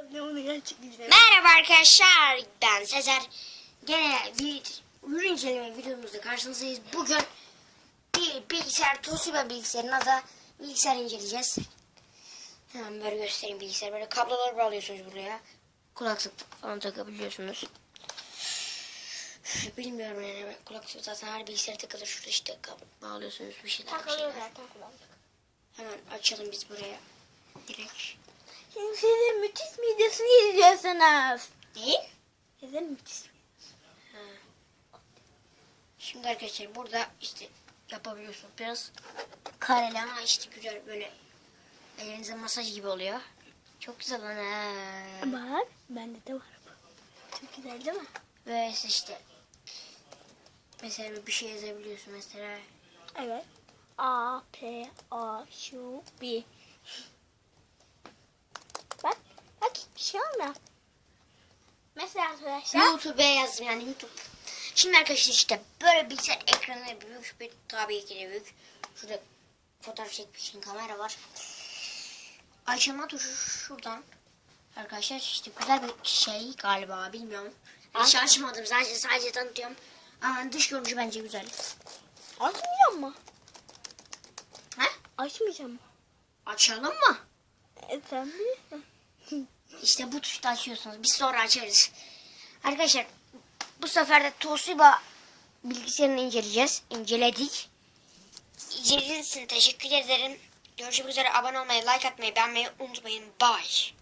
Merhaba arkadaşlar ben Sezer. Gene bir ürün inceleme videomuzda karşınızdayız. Bugün bir bilgisayar Toshiba bilgisayarına da bilgisayar inceleyeceğiz. Hemen böyle göstereyim bilgisayar. Böyle kablolar bağlıyorsunuz buraya. Kulaklık falan takabiliyorsunuz. Bilmiyorum yani kulaklık zaten her bilgisayara takılır. Şurada işte bağlıyorsunuz bir şeyler. Takılıyor zaten kulaklık. Hemen açalım biz buraya. Direkt. Şimdi sizin müthiş videosunu izliyorsunuz. Değil. Sizin müthiş Şimdi arkadaşlar burada işte yapabiliyorsunuz. Biraz kareli ama işte güzel böyle elinize masaj gibi oluyor. Çok güzel lan ha. Bak bende de var bu. Çok güzel değil mi? Ve işte mesela bir şey yazabiliyorsun mesela. Evet. A, P, A, şu, B. Bir şey. Mesela arkadaşlar. YouTube'a yazdım yani YouTube. Şimdi arkadaşlar işte böyle bilgisayar ekranı büyük bir tabii ki de büyük. Şurada fotoğraf çekmek için kamera var. Açılma tuşu şuradan. Arkadaşlar işte güzel bir şey galiba bilmiyorum. Hiç açmadım sadece sadece tanıtıyorum. Ama dış görünüşü bence güzel. Açmayacağım mı? Ha? Açmayacağım mı? Açalım mı? E, sen bilirsin. İşte bu tuşta açıyorsunuz. Biz sonra açarız. Arkadaşlar bu sefer de Toshiba bilgisayarını inceleyeceğiz. İnceledik. İzlediğiniz için teşekkür ederim. Görüşmek üzere. Abone olmayı, like atmayı, beğenmeyi unutmayın. Bye.